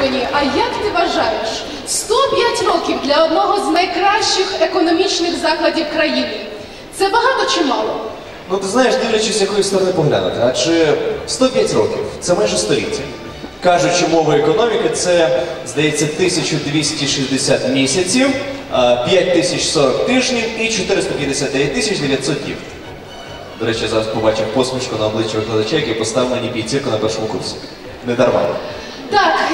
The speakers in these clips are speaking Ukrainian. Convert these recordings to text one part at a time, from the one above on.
мені, а як ти вважаєш, 105 років для одного з найкращих економічних закладів країни це багато чи мало? Ну ти знаєш, дивлячись, якої сторони поглянути, адже 105 років це майже століття. Кажучи мовою економіки, це здається 1260 місяців, а, 5040 тижнів і 459 тисяч 900 днів. До речі, зараз побачив посмішку на обличчі викладача, який поставив мені п'ятірку на першому курсі. Не дарма.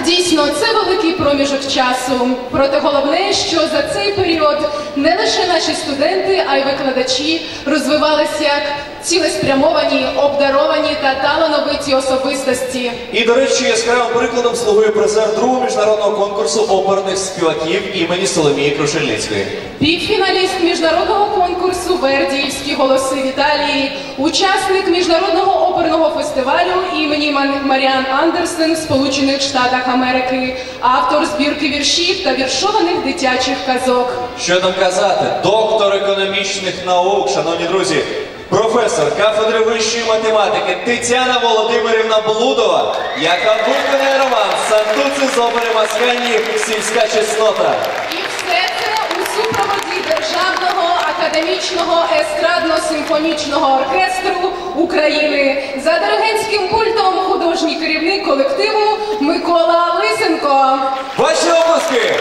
Дійсно, це великий проміжок часу. Проте головне, що за цей період не лише наші студенти, а й викладачі розвивалися як цілеспрямовані, обдаровані та талановиті особистості. І, до речі, яскравим прикладом слугує призер другого міжнародного конкурсу оперних співаків імені Соломії Крушельницької. Півфіналіст міжнародного конкурсу Вердіївські голоси в Італії, учасник міжнародного оперного фестивалю імені Маріан Андерсен в Сполучених Штатах Америки, автор збірки віршів та віршованих дитячих казок. Що там казати? Доктор економічних наук, шановні друзі, професор кафедри вищої математики Тетяна Володимирівна Блудова, яка виконає роман Сантуци з обери Маскані сільська чеснота. І все це у супроводі державного академічного естрадно-симфонічного оркестру України за диригентським пультом художній керівник колективу Микола Лисенко. Ваші обласки!